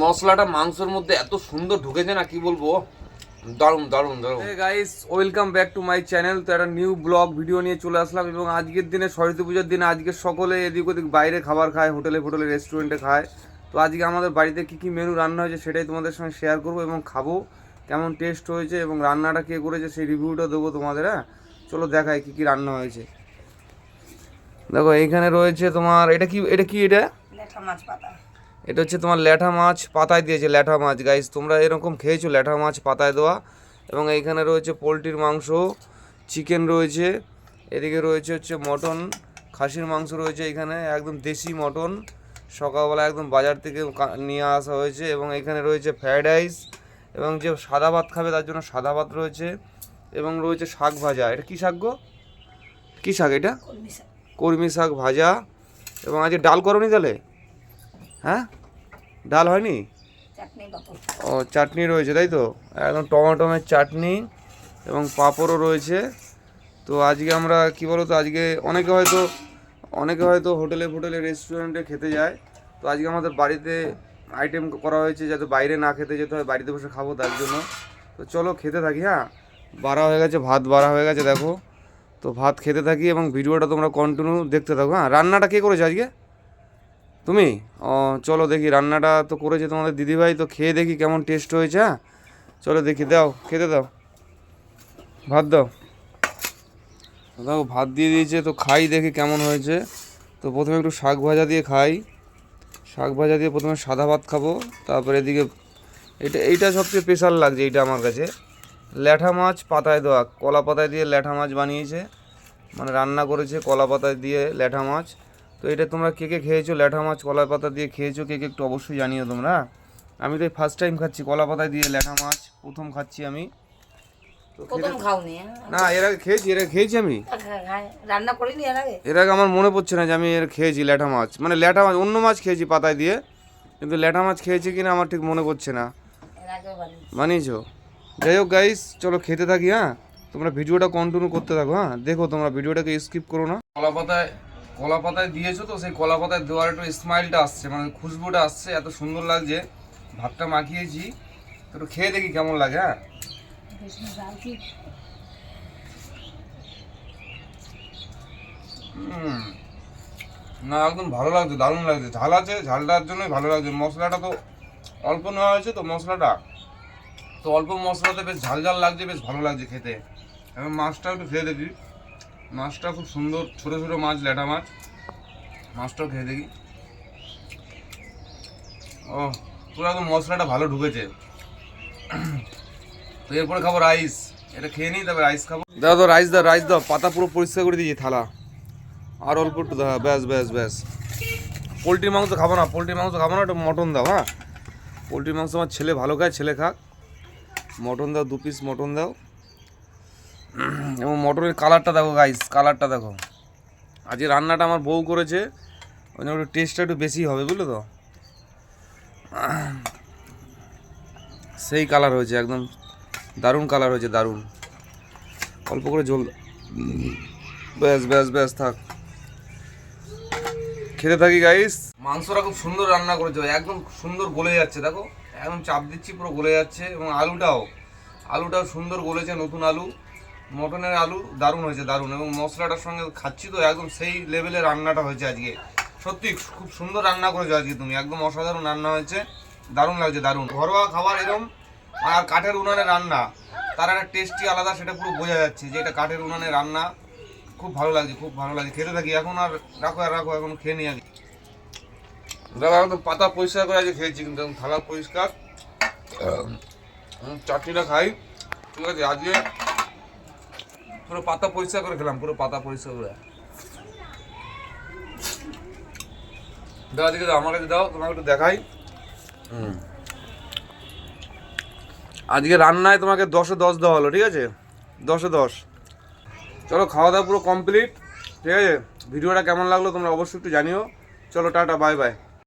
মশলাটা মাংসের মধ্যে এত সুন্দর ঢুকেছে না কি বলব? দারুণ দারুণ দারুণ। Guys welcome back to my channel তো একটা নিউ ব্লগ ভিডিও নিয়ে চলে আসলাম এবং আজকের দিনে সরস্বতী পুজোর দিনে আজকে সকলে এদিক ওদিক বাইরে খাবার খায় হোটেলে ফোটেলে রেস্টুরেন্টে খায়। তো আজকে আমাদের বাড়িতে কি কি মেনু রান্না হয়েছে সেটাই তোমাদের সঙ্গে শেয়ার করব এবং খাব। কেমন টেস্ট হয়েছে এবং রান্নাটা কে করেছে সেই রিভিউটা দেবো তোমাদের হ্যাঁ? চলো দেখাই কি কি রান্না হয়েছে। দেখো এইখানে রয়েছে তোমার এটা কি এটা কি এটা? মাছ পাতা। এটা হচ্ছে তোমার ল্যাঠা মাছ পাতায় দিয়েছে ল্যাঠা মাছ। গাইস তোমরা এরকম খেয়েছো ল্যাঠা মাছ পাতায় দেওয়া। এবং এইখানে রয়েছে পোলট্রির মাংস চিকেন রয়েছে এদিকে রয়েছে হচ্ছে মটন খাসির মাংস রয়েছে এখানে একদম দেশি মটন। সকালবেলা একদম বাজার থেকে নিয়ে আসা হয়েছে এবং এখানে রয়েছে ফ্রায়েড রাইস এবং যে সাদা ভাত খাবে তার জন্য সাদা ভাত রয়েছে এবং রয়েছে শাক ভাজা। এটা কী শাক গো? কী শাক এটা? কর্মী শাক। ভাজা। এবং আজকে ডাল করনি তাহলে? হ্যাঁ? ডাল হয়নি? ও চাটনি রয়েছে তাই তো? একদম টমেটোমের চাটনি এবং পাঁপড়ও রয়েছে। তো আজকে আমরা কি বলো তো আজকে অনেকে হয়তো অনেকে হয়তো হোটেলে ফোটেলে রেস্টুরেন্টে খেতে যায়। তো আজকে আমাদের বাড়িতে আইটেম করা হয়েছে যাতে বাইরে না খেতে যেতে হয় বাড়িতে বসে খাব তার জন্য। তো চলো খেতে থাকি হ্যাঁ? বাড়া হয়ে গেছে ভাত বাড়া হয়ে গেছে দেখো। তো ভাত খেতে থাকি এবং ভিডিওটা তোমরা কন্টিনিউ দেখতে থাকো হ্যাঁ? রান্নাটা কে করেছে আজকে? তুমি? ও, চলো দেখি, রান্নাটা তো করেছে তোমাদের দিদিভাই, তো খেয়ে দেখি কেমন টেস্ট হয়েছে হ্যাঁ? চলো দেখি, দাও, খেতে দাও। ভাত দাও। দেখো ভাত দিয়ে দিয়েছে, তো খাই দেখি কেমন হয়েছে। তো প্রথমে একটু শাক ভাজা দিয়ে খাই। শাক ভাজা দিয়ে প্রথমে সাদা ভাত খাব, তারপরে এদিকে এটা, এইটা সবচেয়ে স্পেশাল লাগছে এইটা আমার কাছে। ল্যাঠা মাছ পাতায় দেওয়া, কলা পাতায় দিয়ে ল্যাঠা মাছ বানিয়েছে। মানে রান্না করেছে কলা পাতায় দিয়ে ল্যাঠা মাছ। তো এটা তোমরা কে কে খেয়েছো? ল্যাঠা মাছ কলা পাতা দিয়ে খেয়েছো? কে কে একটু অবশ্যই জানিও তোমরা। আমি তো ফার্স্ট টাইম খাচ্ছি কলা পাতায় দিয়ে ল্যাঠা মাছ প্রথম খাচ্ছি আমি। তো খেতে- প্রথম হ্যাঁ? না এর আগে খেয়েছি এর আগে খেয়েছি আমি। রান্না করিনি এর আগে? এর আগে আমার মনে পড়ছে না যে আমি এর খেয়েছি ল্যাঠা মাছ। মানে ল্যাঠা মাছ অন্য মাছ খেয়েছি পাতায় দিয়ে কিন্তু ল্যাঠা মাছ খেয়েছি কিনা আমার ঠিক মনে পড়ছে না। এর বানিয়েছো। যাই হোক গাইস চলো খেতে থাকি হ্যাঁ? তোমরা ভিডিওটা কন্টিনিউ করতে থাকো হ্যাঁ? দেখো তোমরা ভিডিওটাকে স্কিপ করো না। কলা পাতায় কলা পাতায় দিয়েছ তো সেই কলা পাতায় দেওয়ার একটু স্মাইলটা আসছে মানে খুশবুটা আসছে এত সুন্দর লাগছে। ভাতটা মাখিয়েছি তো একটু খেয়ে দেখি কেমন লাগে হ্যাঁ। না একদম ভালো লাগছে দারুণ লাগছে। ঝাল আছে ঝালটার জন্যই ভালো লাগছে। মশলাটা তো অল্প নেওয়া হয়েছে তো মশলাটা। তো অল্প মশলাতে বেশ ঝাল ঝাল লাগছে বেশ ভালো লাগছে খেতে। এবং মাছটা একটু খেয়ে দেখি। মাছটা খুব সুন্দর, ছোটো ছোটো মাছ, ল্যাটা মাছ। মাছটাও খেয়ে দেখি। ও, পুরো একদম মশলাটা ভালো ঢুকেছে। তো এরপরে খাব রাইস এটা খেয়ে নিই তবে রাইস খাব। দাও দাও রাইস দাও রাইস দাও। পাতা পুরো পরিষ্কার করে দিয়েছি, থালা। আর অল্প একটু দাও ব্যাস ব্যাস ব্যাস। পোলট্রির মাংস খাব না পোলট্রির মাংস খাব না, একটু মটন দাও হ্যাঁ। পোলট্রির মাংস আমার ছেলে ভালো খায়, ছেলে খাক। মটন দাও, দু পিস মটন দাও। এবং মটরের কালারটা দেখো গাইস কালারটা দেখো। আজকে রান্নাটা আমার বউ করেছে, ওই জন্য একটু টেস্টটা একটু বেশি হবে, বুঝলো তো? সেই কালার হয়েছে, একদম দারুণ কালার হয়েছে, দারুণ। অল্প করে জল ব্যাস ব্যাস ব্যাস, থাক। খেতে থাকি গাইস মাংসটা খুব সুন্দর রান্না করেছে, একদম সুন্দর গলে যাচ্ছে, দেখো। একদম চাপ দিচ্ছি, পুরো গলে যাচ্ছে, এবং আলুটাও আলুটাও সুন্দর গলেছে, নতুন আলু। মটনের আলু দারুণ হয়েছে, দারুণ। এবং মশলাটার সঙ্গে খাচ্ছি তো একদম সেই লেভেলে রান্নাটা হয়েছে আজকে। সত্যি খুব সুন্দর রান্না করেছ আজকে তুমি, একদম অসাধারণ রান্না হয়েছে, দারুণ লাগছে, দারুণ। ঘরোয়া খাবার এরকম আর কাঠের উনানে রান্না, তার একটা টেস্টি আলাদা, সেটা পুরো বোঝা যাচ্ছে যে এটা কাঠের উনানে রান্না। খুব ভালো লাগছে, খুব ভালো লাগছে, খেতে থাকি, এখন আর রাখো আর রাখো, এখন খেয়ে নিই আগে। দাদা একদম পাতা পরিষ্কার করে আজকে খেয়েছি, কিন্তু থালা পরিষ্কার। চাটনিটা খাই। ঠিক আছে, আজকে পুরো পাতা পরিষ্কার করে খেলাম, পুরো পাতা পরিষ্কার করে। দাদা দিকে দাও, আমার কাছে দাও, তোমাকে একটু দেখাই। আজকে রান্নায় তোমাকে দশে দশ দেওয়া হলো, ঠিক আছে? দশে দশ। চলো খাওয়া দাওয়া পুরো কমপ্লিট ঠিক আছে? ভিডিওটা কেমন লাগল তোমরা অবশ্যই একটু জানিও। চলো, টাটা বাই বাই